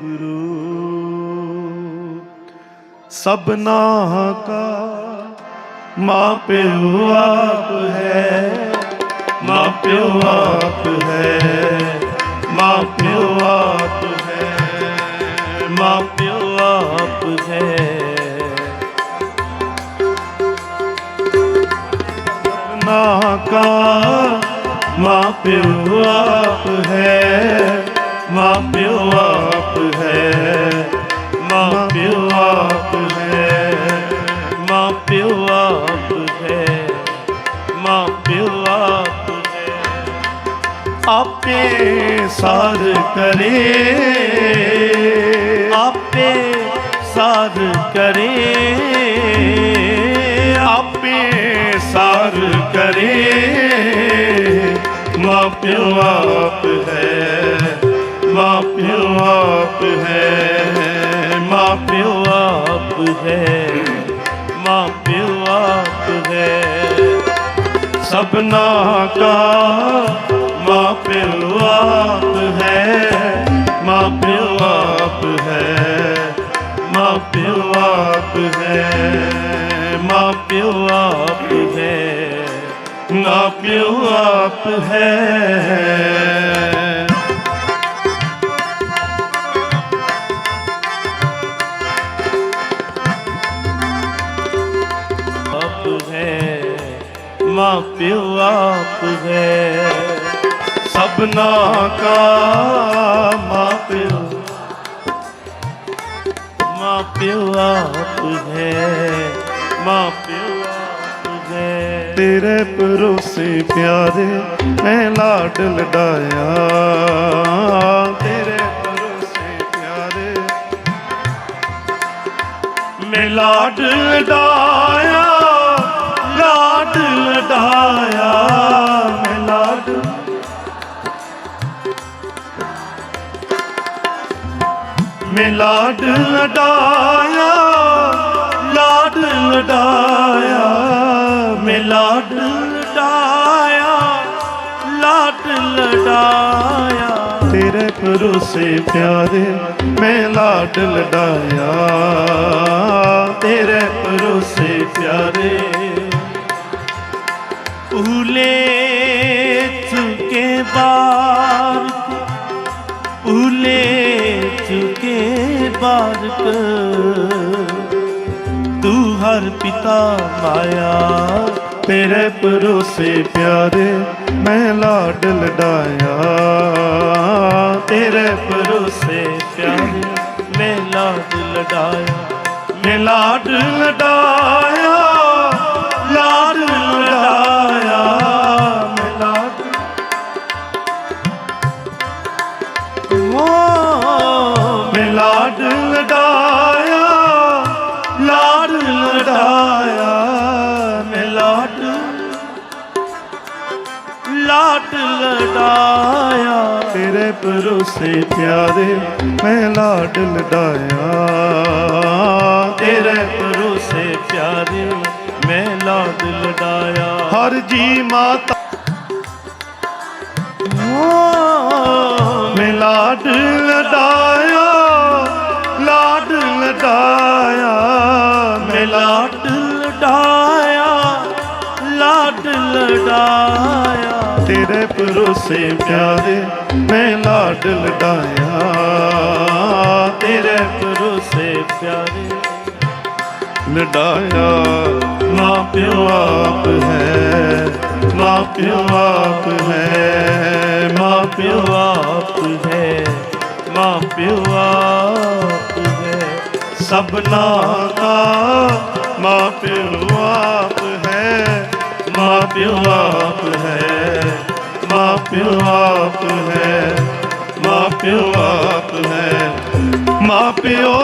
ਗੁਰੂ ਸਭਨਾ ਕਾ ਮਾਂ ਪਿਓ ਆਪ ਹੈ, ਮਾਂ ਪਿਓ ਆਪ ਹੈ, ਮਾਂ ਪਿਓ ਆਪ ਹੈ, ਮਾਂ ਪਿਓ ਆਪ ਹੈ। ਨਾ ਕਾ ਮਾਂ ਪਿਓ ਆਪ ਆਪ ਹੈ, ਮਾਂ ਪਿਓ ਆਪ ਹੈ। ਆਪੇ ਸਾਧ ਕਰੇ, ਆਪੇ ਸਾਧ ਕਰੇ, ਆਪੇ ਸਾਧ ਕਰੇ। ਮਾਂ ਪਿਓ ਆਪ ਹੈ, ਮਾਂ ਪਿਓ ਆਪ ਹੈ, ਮਾਂ ਪਿਓ ਆਪ ਹੈ, ਮਾਂ ਪਿਓ ਆਪ ਹੈ। ਸਭਨਾ ਕਾ ਮਾਂ ਪਿਓ ਆਪ ਹੈ। ਮਾਂ ਪਿਓ ਆਪ ਹੈ। ਮਾਂ ਪਿਓ ਆਪ ਹੈ। ਮਾਂ ਪਿਓ ਆਪ ਹੈ। ਮਾਂ ਪਿਓ ਆਪ ਹੈ। ਪਿਓ ਆਪ ਹੈ। ਸਭਨਾ ਕਾ ਮਾਂ ਪਿਓ ਮਾਂ ਪਿਓ ਆਪ ਹੈ। ਮਾਂ ਪਿਓ ਆਪ ਹੈ। ਤੇਰੇ ਭਰੋਸੇ ਪਿਆਰੇ ਮੈਂ ਲਾਡ ਲਡਾਇਆ। ਤੇਰੇ ਭਰੋਸੇ ਪਿਆਰੇ ਮੈਂ ਲਾਡ ਲਡਾਇਆ ਮੈਂ ਲਾਡ ਲਡਾਇਆ ਲਾਡ ਲਡਾਇਆ ਮੈਂ ਲਾਡ ਲਡਾਇਆ ਲਾਡ ਲਡਾਇਆ ਤੇਰੇ ਭਰੋਸੇ ਪਿਆਰੇ ਮੈਂ ਲਾਡ ਲਡਾਇਆ ਤੇਰੇ ਭਰੋਸੇ ਪਿਆਰੇ। ਉਲੇ ਚੁਕੇ ਬਾਰ ਬਾਰਕ ਤੂੰ ਹਰ ਪਿਤਾ ਮਾਇਆ, ਤੇਰੇ ਪਰੋਸੇ ਪਿਆਰੇ ਮੈਂ ਲਾਡ ਲਡਾਇਆ। ਤੇਰੇ ਭਰੋਸੇ ਪਿਆਰੇ ਮੈਂ ਲਾਡ ਲਡਾਇਆ। ਮੈਂ ਲਾਡ ਲਡਾਇਆ ਲਾਡ ਲਡਾਇਆ, ਮੈਂ ਲਾਡ। ਮੈਂ ਲਾਡ ਲਡਾਇਆ ਲਾਡ ਲਡਾਇਆ ਤੇਰੇ ਭਰੋਸੇ ਪਿਆਰੇ ਮੈਂ ਲਾਡ ਲਡਾਇਆ ਤੇਰੇ ਭਰੋਸੇ ਪਿਆਰੇ ਮੈਂ ਲਾਡ ਲਡਾਇਆ ਹਰ ਜੀ ਮਾਤਾ ਮੈਂ ਲਾਡ ਲਡਾਇਆ ਲਾਡ ਲਡਾਇਆ ਮੈਂ ਲਾਡ ਲਡਾਇਆ ਲਾਡ ਲਡਾਇਆ ਤੇਰੇ ਭਰੋਸੇ ਪਿਆਰੇ ਮੈਂ ਲਾਡ ਲਡਾਇਆ ਤੇਰੇ ਭਰੋਸੇ ਪਿਆਰੇ ਲਡਾਇਆ ਮਾਂ ਪਿਓ ਆਪ ਹੈ, ਮਾਂ ਪਿਓ ਆਪ ਹੈ, ਮਾਂ ਪਿਓ ਆਪ ਹੈ, ਮਾਂ ਪਿਓ ਆਪ ਹੈ। ਸਭਨਾ ਦਾ ਮਾਂ ਪਿਓ ਆਪ ਹੈ, ਮਾਂ ਪਿਓ ਆਪ ਮਾਂ ਪਿਓ ਆਪ ਹੈ ਮਾਂ ਪਿਓ ਆਪ ਹੈ। ਮਾਂ ਪਿਓ